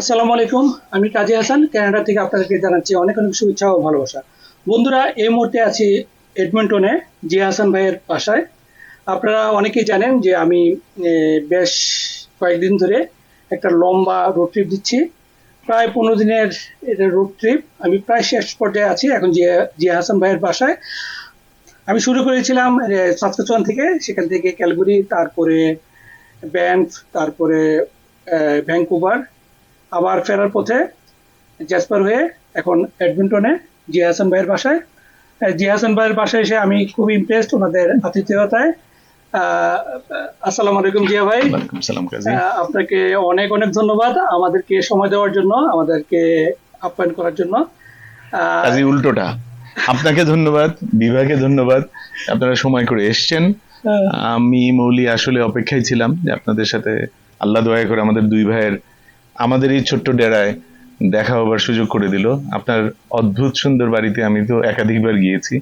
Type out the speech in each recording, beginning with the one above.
আসসালামু আলাইকুম, আমি কাজী হাসান কানাডা থেকে আপনাদেরকে জানাচ্ছি অনেক অনেক শুভেচ্ছা ও ভালোবাসা। বন্ধুরা, এই মুহূর্তে আছি এডমিন্টনে জি হাসান ভাইয়ের বাসায়। আপনারা অনেকেই জানেন যে আমি বেশ কয়েকদিন ধরে একটা লম্বা রোড ট্রিপ দিচ্ছি। প্রায় পনেরো দিনের এটা রোড ট্রিপ আমি প্রায় শেষ পর্যায়ে আছি এখন জি জি হাসান ভাইয়ের বাসায়। আমি শুরু করেছিলাম সাতকাচুয়ান থেকে। সেখান থেকে ক্যালগরি, তারপরে ব্যাংক, তারপরে ভ্যাঙ্কুভার আবার ফেরার পথে জ্যাসপার হয়ে এখন অ্যাডমিন্টনে জি হাসান ভাইয়ের বাসায়। আহ, জি হাসান ভাইয়ের বাসায় এসে আমি খুব ইমপ্রেসড ওনাদের আতিথেয়তায়। আসসালামু আলাইকুম জিয়া ভাই। আপনাকে অনেক অনেক ধন্যবাদ আমাদেরকে সময় দেওয়ার জন্য আমাদেরকে আপ্যায়ন করার জন্য। আহ, কাজী উল্টোটা। আপনাকে ধন্যবাদ বিভাগে ধন্যবাদ। আপনারা সময় করে এসছেন। আমি মৌলি আসলে অপেক্ষায় ছিলাম যে আপনাদের সাথে আল্লাহ দয়া করে আমাদের দুই ভাইয়ের আমাদের এই ছোট্ট ডেরায় দেখা হবার সুযোগ করে দিল। আপনার অদ্ভুত সুন্দর বাড়িতে আমি তো একাধিকবার গিয়েছি।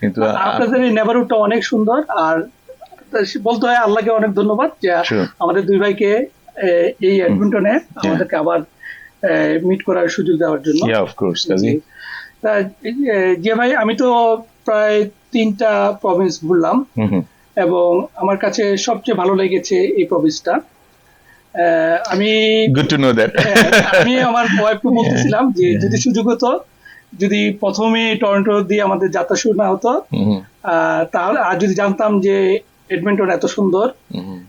কিন্তু আপনাদের এই নেবারহুডটা অনেক সুন্দর আর বলতে হয় আল্লাহকে অনেক ধন্যবাদ যে আমাদের দুই ভাইকে এই এডমিন্টনে আমাদেরকে আবার মিট করার সুযোগ দেওয়ার জন্য। অফ কোর্স কাজী তা যে ভাই আমি তো প্রায় তিনটা প্রভিন্স ঘুরলাম। এবং আমার কাছে সবচেয়ে ভালো লেগেছে এই প্রভিন্সটা আমি গুড টু নো দ্যাট আমি আমার ওয়াইফকে বলতেছিলাম যে যদি সুযোগ হতো যদি প্রথমে টরন্টো দিয়ে আমাদের যাত্রা শুরু না হতো তাহলে আর যদি জানতাম যে এডমিন্টন এত সুন্দর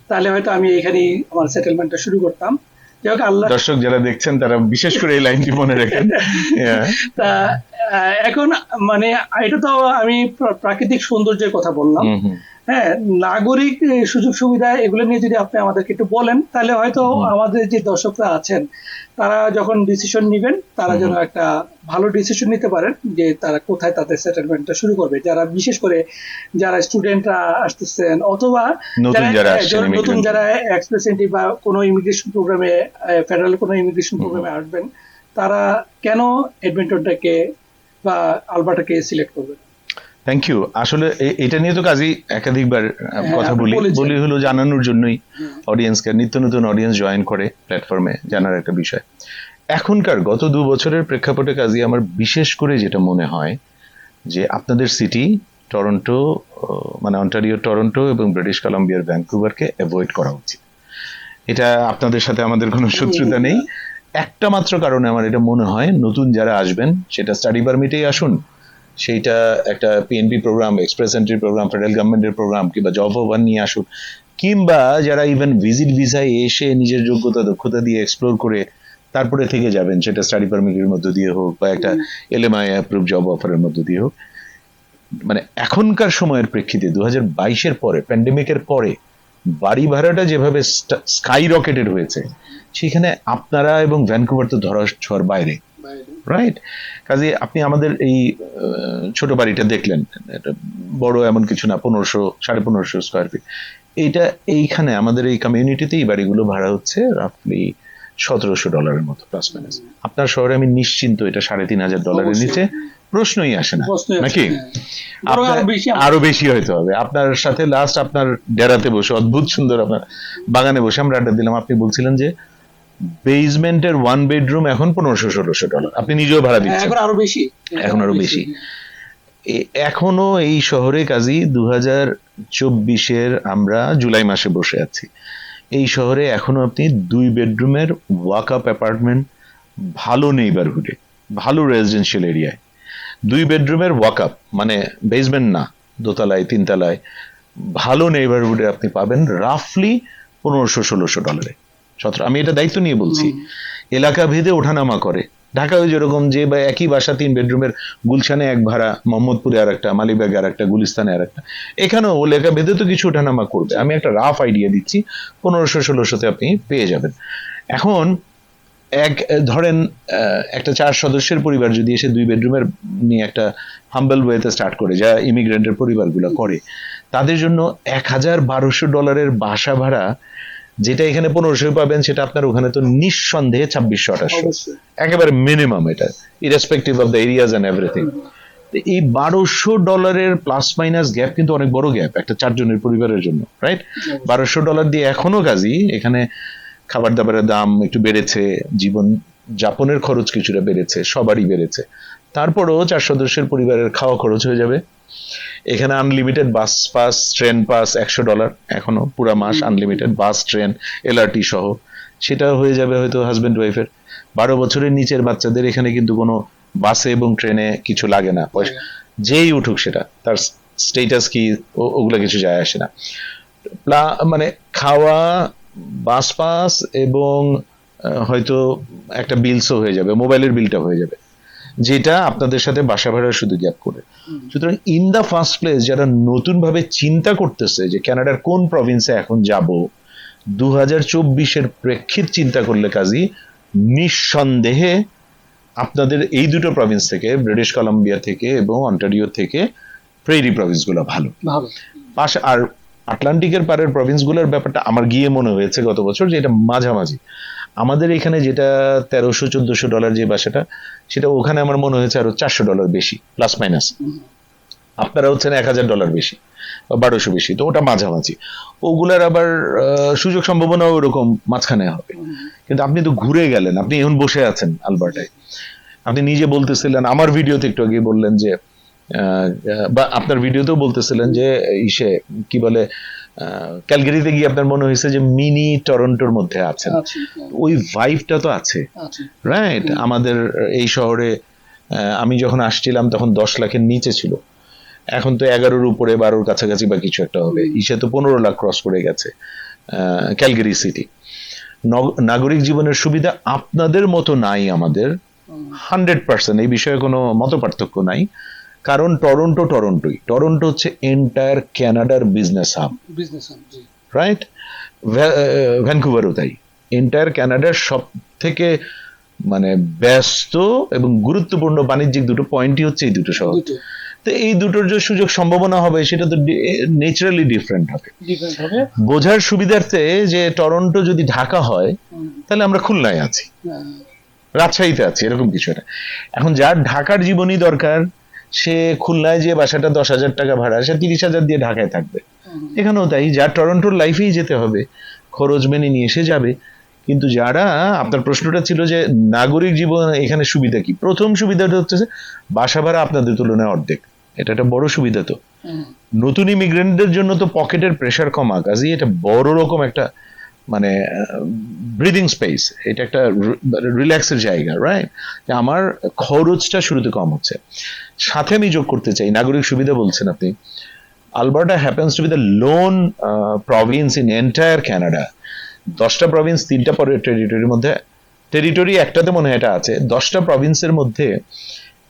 তাহলে হয়তো আমি এখানেই আমার সেটেলমেন্টটা শুরু করতাম। যাই হোক আল্লাহ দর্শক যারা দেখছেন তারা বিশেষ করে এই লাইনটি মনে রাখেন। তা এখন মানে এটা তো আমি প্রাকৃতিক সৌন্দর্যের কথা বললাম। হ্যাঁ নাগরিক সুযোগ সুবিধা এগুলো নিয়ে যদি আপনি আমাদেরকে একটু বলেন তাহলে হয়তো আমাদের যে দর্শকরা আছেন তারা যখন ডিসিশন নেবেন তারা যেন একটা ভালো ডিসিশন নিতে পারেন যে তারা কোথায় তাদের সেটেলমেন্টটা শুরু করবে। যারা বিশেষ করে যারা স্টুডেন্টরা আসতেছেন অথবা নতুন যারা হ্যাঁ, নতুন যারা এক্সপ্রেসেন্টি বা কোনো ইমিগ্রেশন প্রোগ্রামে ফেডারেল কোনো ইমিগ্রেশন প্রোগ্রামে আসবেন তারা কেন এডমিন্টনটাকে বা আলবাটাকে সিলেক্ট করবেন থ্যাংক ইউ আসলে এটা নিয়ে তো কাজী একাধিকবার কথা বলি। বলি হলো জানানোর জন্যই অডিয়েন্সকে নিত্য নতুন অডিয়েন্স জয়েন করে প্ল্যাটফর্মে জানার একটা বিষয়। এখনকার গত দু বছরের প্রেক্ষাপটে কাজী আমার বিশেষ করে যেটা মনে হয় যে আপনাদের সিটি টরন্টো মানে অন্টারিও টরন্টো এবং ব্রিটিশ কলাম্বিয়ার ভ্যাঙ্কুভারকে অ্যাভয়েড করা উচিত। এটা আপনাদের সাথে আমাদের কোনো শত্রুতা নেই। একটা মাত্র কারণে আমার এটা মনে হয়, নতুন যারা আসবেন, সেটা স্টাডি পারমিটেই আসুন। সেইটা একটা PNP program express entry program federal গভর্নমেন্টের প্রোগ্রাম কিংবা জব ওভার নিয়ে আসুন। কিংবা যারা ইভেন ভিজিট ভিসায় এসে নিজের যোগ্যতা, দক্ষতা দিয়ে এক্সপ্লোর করে তারপরে থেকে যাবেন, সেটা স্টাডি পারমিটের মধ্য দিয়ে হোক বা একটা এলএমআই অ্যাপ্রুভ জব অফারের মধ্য দিয়ে হোক। মানে এখনকার সময়ের প্রেক্ষিতে দু হাজার বাইশের পরে প্যান্ডেমিকের পরে বাড়ি ভাড়াটা যেভাবে স্কাই রকেটেড হয়েছে সেখানে আপনারা এবং ভ্যানকুভার তো ধরা ছোঁয়ার বাইরে। রাইট কাজে আপনি আমাদের এই ছোট বাড়িটা দেখলেন বড় এমন কিছু না পনেরোশো সাড়ে পনেরোশো স্কোয়ার ফিট এইটা এইখানে আমাদের এই কমিউনিটিতে এই বাড়িগুলো ভাড়া হচ্ছে রাফলি সতেরোশো ডলারের মতো প্লাস মাইনাস আপনার শহরে আমি নিশ্চিন্ত এটা সাড়ে তিন হাজার ডলারের। নিচে। প্রশ্নই আসে না। নাকি? আরও বেশি আমরা- আরও বেশি হয়তো হবে। আপনার সাথে লাস্ট আপনার ডেরাতে বসে অদ্ভুত সুন্দর আপনার বাগানে বসে আমরা আড্ডা দিলাম। আপনি বলছিলেন যে বেসমেন্টের ওয়ান বেডরুম এখন পনেরোশো ষোলোশো ডলার আপনি নিজেও ভাড়া দিচ্ছেন। এখন আরও বেশি। এখন আরও বেশি। এখনও এই শহরে কাজী দু হাজার চব্বিশের আমরা জুলাই মাসে বসে আছি। এই শহরে এখনও আপনি দুই বেডরুমের ওয়াক আপ অ্যাপার্টমেন্ট ভালো নেইবারহুডে ভালো রেজিডেন্সিয়াল এরিয়ায় দুই বেডরুমের ওয়াক আপ মানে বেসমেন্ট না দোতলায় তিনতলায় ভালো নেইবারহুডে আপনি পাবেন রাফলি পনেরোশো ষোলোশো ডলারে সতেরো আমি এটা দায়িত্ব নিয়ে বলছি। এলাকা ভেদে ওঠানামা করে। ঢাকায় যেরকম যে বা একই বাসা তিন বেডরুমের গুলশানে এক ভাড়া মোহাম্মদপুরে আর একটা মালিবাগে আর একটা গুলিস্তানে আর একটা এখানেও এলাকা ভেদে তো কিছু ওঠানামা করবে। আমি একটা রাফ আইডিয়া দিচ্ছি পনেরোশো ষোলোশোতে আপনি পেয়ে যাবেন। এখন এক ধরেন আহ, একটা চার সদস্যের পরিবার যদি এসে দুই বেডরুমের নিয়ে একটা হাম্বল ওয়েতে স্টার্ট করে যা ইমিগ্রেন্টের পরিবারগুলো করে তাদের জন্য এক হাজার বারোশো ডলারের বাসা ভাড়া যেটা এখানে পনেরোশো পাবেন সেটা আপনার ওখানে তো নিঃসন্দেহে ছাব্বিশশো আঠাশশো। একেবারে মিনিমাম এটা irrespective of the areas and everything এই বারোশো ডলারের প্লাস মাইনাস গ্যাপ কিন্তু অনেক বড় গ্যাপ একটা চারজনের পরিবারের জন্য রাইট বারোশো ডলার দিয়ে এখনও কাজী এখানে খাবার দাবারের দাম একটু বেড়েছে জীবন যাপনের খরচ কিছুটা বেড়েছে সবারই বেড়েছে। তারপরেও চার সদস্যের পরিবারের খাওয়া খরচ হয়ে যাবে। এখানে unlimited bus pass train pass একশো ডলার এখনও পুরা মাস আনলিমিটেড বাস ট্রেন এলআরটি সহ। সেটা হয়ে যাবে হয়তো হাজব্যান্ড ওয়াইফের বারো বছরের নিচের বাচ্চাদের এখানে কিন্তু কোনো বাসে এবং ট্রেনে কিছু লাগে না। পয়সা যেই উঠুক সেটা তার স্টেটাস কি ওগুলো কিছু যায় আসে না। প্লা- মানে খাওয়া বাস পাস এবং হয়তো একটা বিলসও হয়ে যাবে মোবাইলের বিলটা হয়ে যাবে যেটা আপনাদের সাথে বাসা ভাড়া শুধু গ্যাপ করে। সুতরাং ইন দা ফার্স্ট প্লেস যারা নতুন ভাবে চিন্তা করতেছে যে কানাডার কোন প্রভিন্সে এখন যাব দু হাজার চব্বিশের প্রেক্ষিত চিন্তা করলে কাজী নিঃসন্দেহে আপনাদের এই দুটো প্রভিন্স থেকে ব্রিটিশ কলম্বিয়া থেকে এবং অন্টারিও থেকে প্রেরি প্রভিন্সগুলো ভালো। ভালো। পাশে আর আটলান্টিকের পারের প্রভিন্সগুলোর ব্যাপারটা আমার গিয়ে মনে হয়েছে গত বছর যে এটা মাঝামাঝি। আমাদের এখানে যেটা তেরোশো, চোদ্দশো ডলার যে বাসাটা, সেটা ওখানে আমার মনে হয়েছে আরও চারশো ডলার বেশি প্লাস মাইনাস আপনারা হচ্ছেন এক হাজার ডলার বেশি, বা বারোশো বেশি, তো ওটা মাঝামাঝি। ওগুলার আবার সুযোগ সম্ভাবনা ওরকম মাঝখানে হবে। কিন্তু আপনি তো ঘুরে গেলেন, আপনি এখন বসে আছেন আলবার্টায়। আপনি নিজে বলতেছিলেন, আমার ভিডিওতে একটু আগে বললেন যে বা আপনার ভিডিওতেও বলতেছিলেন যে ইসে কি বলে ক্যালগারিতে গিয়ে আপনার মনে হয়েছে যে মিনি টরন্টোর মধ্যে আছেন। হ্যাঁ, ওই ভাইবটা তো আছে। রাইট আমাদের এই শহরে আমি যখন আসছিলাম তখন দশ লাখের নিচে ছিল। এখন তো এগারোর উপরে বারোর কাছাকাছি বা কিছু একটা হবে। ইসে তো পনেরো লাখ ক্রস করে গেছে ক্যালগেরি সিটি। নাগরিক জীবনের সুবিধা আপনাদের মতো নাই আমাদের। হান্ড্রেড পার্সেন্ট এই বিষয়ে কোনো মত পার্থক্য নাই। কারণ টরন্টো টরন্টোই। টরন্টো হচ্ছে এন্টায়ার ক্যানাডার বিজনেস হাব বিজনেস জি। রাইট ভ্যানকুভারও তাই। এন্টায়ার ক্যানাডার সব থেকে মানে ব্যস্ত এবং গুরুত্বপূর্ণ বাণিজ্যিক দুটো পয়েন্টই হচ্ছে এই দুটো শহর। তো এই দুটোর যে সুযোগ সম্ভাবনা হবে সেটা তো নেচারালি ডিফারেন্ট হবে। বোঝার সুবিধার্থে যে টরন্টো যদি ঢাকা হয় তাহলে আমরা খুলনায় আছি। হ্যাঁ, রাজশাহীতে আছি এরকম কিছু একটা। এখন যার ঢাকার জীবনই দরকার সে খুলনায় যে বাসাটা দশ হাজার টাকা ভাড়া সে তিরিশ হাজার দিয়ে ঢাকায় থাকবে। এখানেও তাই যার টরন্টোর লাইফেই যেতে হবে খরচ মেনে নিয়ে এসে যাবে। কিন্তু যারা আপনার প্রশ্নটা ছিল যে নাগরিক জীবন এখানে সুবিধা কি? প্রথম সুবিধাটা হচ্ছে যে বাসা ভাড়া আপনাদের তুলনায় অর্ধেক। এটা একটা বড় সুবিধা তো। নতুন ইমিগ্রেন্টদের জন্য তো পকেটের প্রেশার কমা। কাজেই এটা বড় রকম একটা মানে ব্রিদিং স্পেস এটা একটা রিল্যাক্সের জায়গা রাইট যে আমার খরচটা শুরুতে কম হচ্ছে। সাথে আমি যোগ করতে চাই, নাগরিক সুবিধা বলছেন আপনি। Alberta happens to be the lone province in entire Canada দশটা প্রভিন্স তিনটা পরে টেরিটরির মধ্যে। টেরিটরি একটাতে মনে হয় এটা আছে। দশটা প্রভিন্সের মধ্যে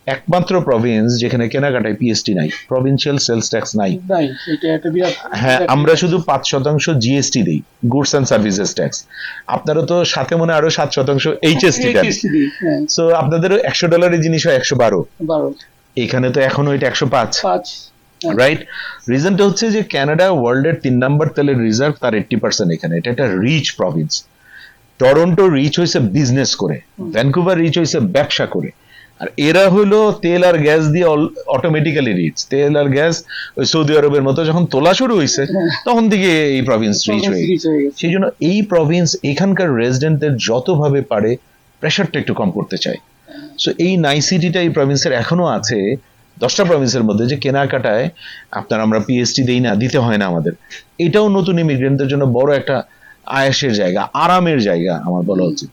একমাত্র প্রভিন্স যেখানে কেনাকাটায় পিএসটি নাই প্রভিন্সিয়াল সেলস ট্যাক্স নাই। হ্যাঁ আমরা শুধু পাঁচ শতাংশ জিএসটি দিই গুডস অ্যান্ড সার্ভিসেস ট্যাক্স আপনারা তো সাথে মনে হয় আরও সাত শতাংশ এইচএসটি দেন। HST হ্যাঁ, সো আপনাদেরও একশো ডলারের জিনিস হয় একশো বারো। এখানে তো এখনও এটা একশো পাঁচ। রাইট রিজনটা হচ্ছে যে কানাডা ওয়ার্ল্ডের তিন নাম্বার তেলের রিজার্ভ তার এইটটি পার্সেন্ট এখানে। এটা একটা রিচ প্রভিন্স টরন্টো রিচ হয়েছে বিজনেস করে। ভ্যানকুভার রিচ হয়েছে ব্যবসা করে। আর এরা হলো তেল আর গ্যাস দিয়ে অটোমেটিক্যালি রিচ তেল আর গ্যাস ওই সৌদি আরবের মতো যখন তোলা শুরু হয়েছে তখন থেকে এই প্রভিন্স রিচ হয়ে। সেই জন্য এই প্রভিন্স এখানকার রেসিডেন্টদের যতভাবে পারে প্রেশারটা একটু কম করতে চায়। সো এই নাইসিটিটা এই প্রভিন্সের এখনও আছে দশটা প্রভিন্সের মধ্যে যে কেনাকাটায় আপনার আমরা পিএসটি দেই না দিতে হয় না আমাদের। এটাও নতুন ইমিগ্রেন্টদের জন্য বড় একটা আয়াসের জায়গা আরামের জায়গা আমার বলা উচিত।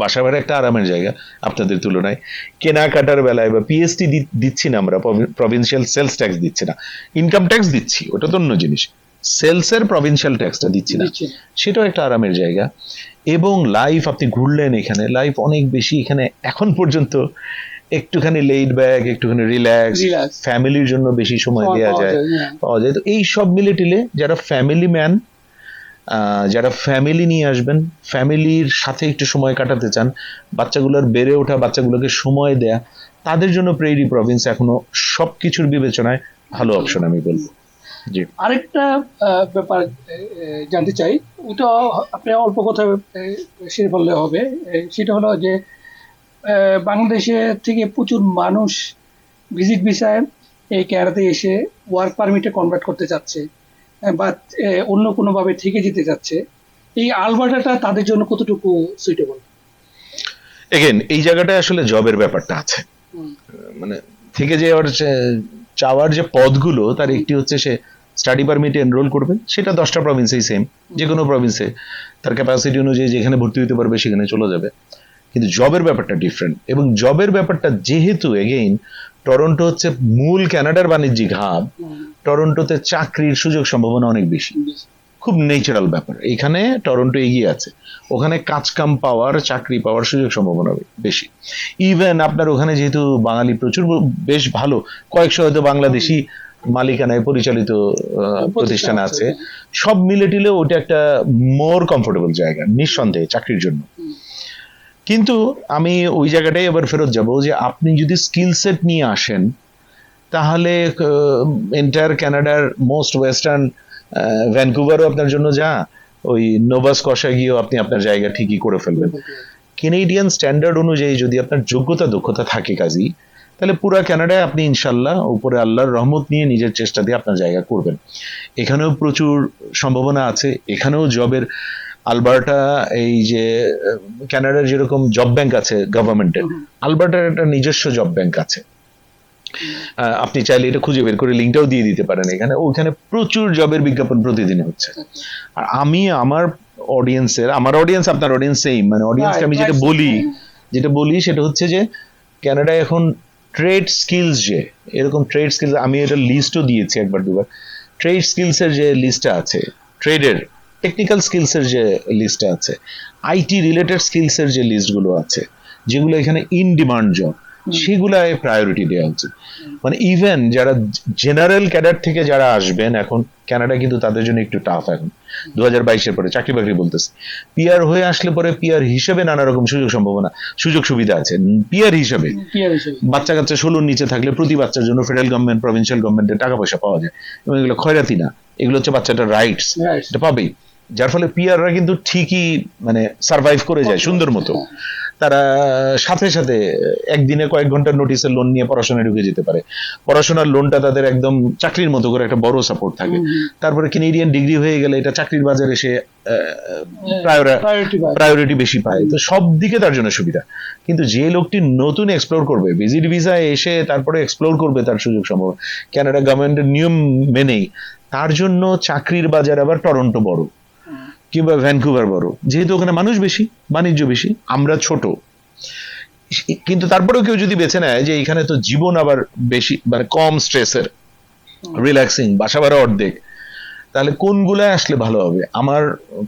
বাসা ভাড়া একটা আরামের জায়গা আপনাদের তুলনায়। কেনাকাটার বেলায় বা পিএসটি দিচ্ছি না আমরা প্রভিন্সিয়াল সেলস ট্যাক্স দিচ্ছি না। ইনকাম ট্যাক্স দিচ্ছি ওটা তো অন্য জিনিস। সেলসের প্রভিন্সিয়াল ট্যাক্সটা দিচ্ছি না। সেটাও একটা আরামের জায়গা। এবং লাইফ আপনি ঘুরলেন এখানে লাইফ অনেক বেশি এখানে এখন পর্যন্ত একটুখানি লেড ব্যাক একটুখানি রিল্যাক্স ফ্যামিলির জন্য বেশি সময় দেওয়া যায়। যায়, হ্যাঁ। পাওয়া যায়। তো এই সব মিলে টিলে যারা ফ্যামিলি ম্যান যারা ফ্যামিলি নিয়ে আসবেন ফ্যামিলির সাথে একটু সময় কাটাতে চান, বাচ্চাগুলোর বেড়ে ওঠা বাচ্চাগুলোকে সময় দেয়া, তাদের জন্য প্রেরি প্রভিন্স এখনও সব কিছুর বিবেচনায় ভালো অপশন আমি বলব। জি। আরেকটা ব্যাপার জানতে চাই, ওটা আপনি অল্প কথা সেরে বললে হবে সেটা হলো যে বাংলাদেশে থেকে প্রচুর মানুষ ভিজিট ভিসায় এই ক্যানাডাতে এসে ওয়ার্ক পারমিটে কনভার্ট করতে চাচ্ছে। বা আহ, অন্য কোনোভাবে থেকে যেতে যাচ্ছে এই আলবার্টাটা তাদের জন্য কতটুকু সুইটেবল এগেন এই জায়গাটায় আসলে জবের ব্যাপারটা আছে। মানে থেকে যে ওর যে- চাওয়ার যে পদগুলো তার একটি হচ্ছে সে স্টাডি পারমিটে এনরোল করবে সেটা দশটা প্রভিন্সেই সেম যে কোনো প্রভিন্সে তার ক্যাপাসিটি অনুযায়ী যেখানে ভর্তি হতে পারবে সেখানে চলে যাবে। কিন্তু জবের ব্যাপারটা ডিফারেন্ট এবং জবের ব্যাপারটা যেহেতু এগেইন টরন্টো হচ্ছে মূল ক্যানাডার বাণিজ্যিক হাব টরন্টোতে চাকরির সুযোগ সম্ভাবনা অনেক বেশি। খুব নেচারাল ব্যাপার। এখানে টরন্টো এগিয়ে আছে। ওখানে কাজকাম পাওয়ার চাকরি পাওয়ার সুযোগ সম্ভাবনা বেশি। ইভেন আপনার ওখানে যেহেতু বাঙালি প্রচুর বেশ ভালো। কয়েকশো হয়তো বাংলাদেশি মালিকানায় পরিচালিত প্রতিষ্ঠান আছে। সব মিলে টিলে ওটা একটা মোর কমফোর্টেবল জায়গা নিঃসন্দেহে চাকরির জন্য। কিন্তু আমি ওই জায়গাটাই এবার ফেরত যাব যে আপনি যদি স্কিল সেট নিয়ে আসেন তাহলে এন্টায়ার কানাডার মোস্ট ওয়েস্টার্ন ভ্যানকুভারও আপনার জন্য যা ওই নোভাস কষা গিয়েও আপনি আপনার জায়গা ঠিকই করে ফেলবেন। কেনেডিয়ান স্ট্যান্ডার্ড অনুযায়ী যদি আপনার যোগ্যতা দক্ষতা থাকে কাজী তাহলে পুরা কানাডায় আপনি ইনশাল্লাহ উপরে আল্লাহর রহমত নিয়ে নিজের চেষ্টা দিয়ে আপনার জায়গা করবেন। এখানেও প্রচুর সম্ভাবনা আছে এখানেও জবের আলবার্টা এই যে ক্যানাডার যেরকম জব ব্যাংক আছে গভর্নমেন্টের আলবার্টার একটা নিজস্ব জব ব্যাংক আছে। আপনি চাইলে এটা খুঁজে বের করে লিঙ্কটাও দিয়ে দিতে পারেন এখানে। ওখানে প্রচুর জবের বিজ্ঞাপন প্রতিদিন হচ্ছে। আর আমি আমার অডিয়েন্সের আমার অডিয়েন্স আপনার অডিয়েন্স সেম মানে অডিয়েন্সকে আমি যেটা বলি যেটা বলি সেটা হচ্ছে যে কানাডায় এখন ট্রেড স্কিলস যে এরকম ট্রেড স্কিলস আমি এটা লিস্টও দিয়েছি একবার দুবার। ট্রেড স্কিলসের যে লিস্টটা আছে ট্রেডের টেকনিক্যাল স্কিলসের যে লিস্টটা আছে আইটি রিলেটেড স্কিলসের যে লিস্টগুলো আছে যেগুলো এখানে ইন ডিমান্ড জব সেগুলায় প্রায়োরিটি দেওয়া উচিত মানে ইভেন যারা জেনারেল ক্যাডার থেকে যারা আসবেন এখন কানাডা কিন্তু তাদের জন্য একটু টাফ এখন। দু হাজার বাইশের পরে চাকরি বাকরি বলতেছে। পিআর হয়ে আসলে পরে পিআর হিসেবে নানা রকম সুযোগ সম্ভাবনা সুযোগ সুবিধা আছে। পিয়ার হিসেবে বাচ্চা কাচ্চা ষোলোর নিচে থাকলে প্রতি বাচ্চার জন্য ফেডারেল গভর্নমেন্ট প্রভিন্সিয়াল গভর্নমেন্টের টাকা পয়সা পাওয়া যায়। এবং এগুলো খয়রাতি না। এগুলো হচ্ছে বাচ্চাটার রাইটস. এটা পাবেই। যার ফলে পিআররা কিন্তু ঠিকই মানে সার্ভাইভ করে যায় সুন্দর মতো। তারা সাথে সাথে একদিনে কয়েক ঘণ্টার নোটিসের লোন নিয়ে পড়াশোনায় ঢুকে যেতে পারে। পড়াশোনার লোনটা তাদের একদম চাকরির মতো করে একটা বড় সাপোর্ট থাকে। তারপরে কেনেডিয়ান ডিগ্রি হয়ে গেলে এটা চাকরির বাজারে এসে প্রায়োরিটি প্রায়োরিটি বেশি পায়। তো সব দিকে তার জন্য সুবিধা। কিন্তু যে লোকটি নতুন এক্সপ্লোর করবে ভিজিট ভিসায় এসে তারপরে এক্সপ্লোর করবে তার সুযোগ সম্ভব। কানাডা গভর্নমেন্টের নিয়ম মেনেই তার জন্য চাকরির বাজার আবার টরন্টো বড়। কিংবা ভ্যানকুভার বড়। যেহেতু ওখানে মানুষ বেশি বাণিজ্য বেশি আমরা ছোট। কিন্তু তারপরেও কেউ যদি বেছে নেয় যে এখানে তো জীবন আবার বেশি মানে কম স্ট্রেসের রিল্যাক্সিং বাসা ভাড়া অর্ধেক তাহলে কোনগুলায় আসলে ভালো হবে? আমার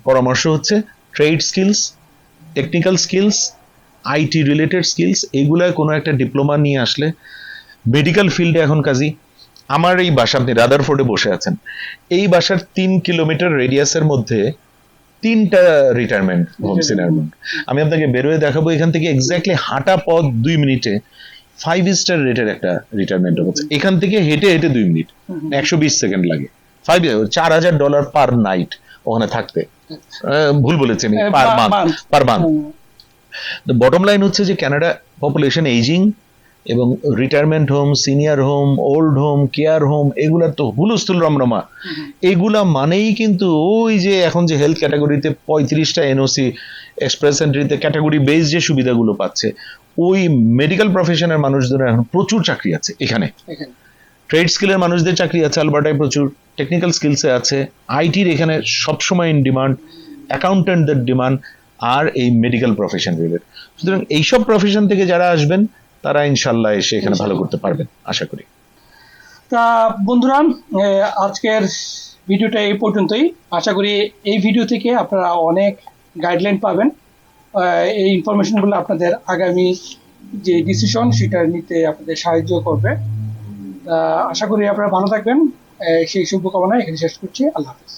পরামর্শ হচ্ছে trade skills technical skills IT related skills এগুলায় কোনো একটা ডিপ্লোমা নিয়ে আসলে মেডিকেল ফিল্ডে এখন কাজী আমার এই বাসা আপনি রাদারফোর্ডে বসে আছেন। এই বাসার তিন কিলোমিটার রেডিয়াসের মধ্যে তিনটা রিটায়ারমেন্ট হোম সিনারমেন্ট আমি আপনাকে বেরোয় দেখাবো এখান থেকে এক্স্যাক্টলি হাঁটা পথ দুই মিনিটে। ফাইভ স্টার রেটের একটা রিটায়ারমেন্ট হচ্ছে এখান থেকে হেঁটে হেঁটে দুই মিনিট। একশো বিশ সেকেন্ড লাগে। ফাইভ চার হাজার ডলার পার নাইট ওখানে থাকতে। ভুল বলেছি আমি per month per month bottom line হচ্ছে যে কানাডা পপুলেশন এইজিং এবং retirement home senior home old home care home এগুলার তো হুলস্থুল রমরমা। এগুলা মানেই কিন্তু ওই যে এখন যে হেলথ ক্যাটাগরিতে পঁয়ত্রিশটা এনওসি এক্সপ্রেস এন্ট্রিতে ক্যাটাগরি বেস যে সুবিধাগুলো পাচ্ছে ওই মেডিকেল প্রফেশনের মানুষদের এখন প্রচুর চাকরি আছে এখানে। এখানে। ট্রেড স্কিলের মানুষদের চাকরি আছে আলবার্টায় প্রচুর টেকনিক্যাল স্কিলসে আছে আইটির এখানে সবসময় ইন ডিমান্ড অ্যাকাউন্টেন্টদের ডিমান্ড আর এই মেডিকেল প্রফেশন রিলেটেড সুতরাং এইসব প্রফেশন থেকে যারা আসবেন তারা ইনশাল্লাহ এসে এখানে ভালো করতে পারবেন আশা করি। তা বন্ধুরা আজকের ভিডিওটা এই পর্যন্তই। আশা করি এই ভিডিও থেকে আপনারা অনেক গাইডলাইন পাবেন। এই ইনফরমেশনগুলো আপনাদের আগামী যে ডিসিশন সেটা নিতে আপনাদের সাহায্য করবে। আশা করি আপনারা ভালো থাকবেন। সেই শুভকামনা এখানে শেষ করছি। আল্লাহ হাফিজ।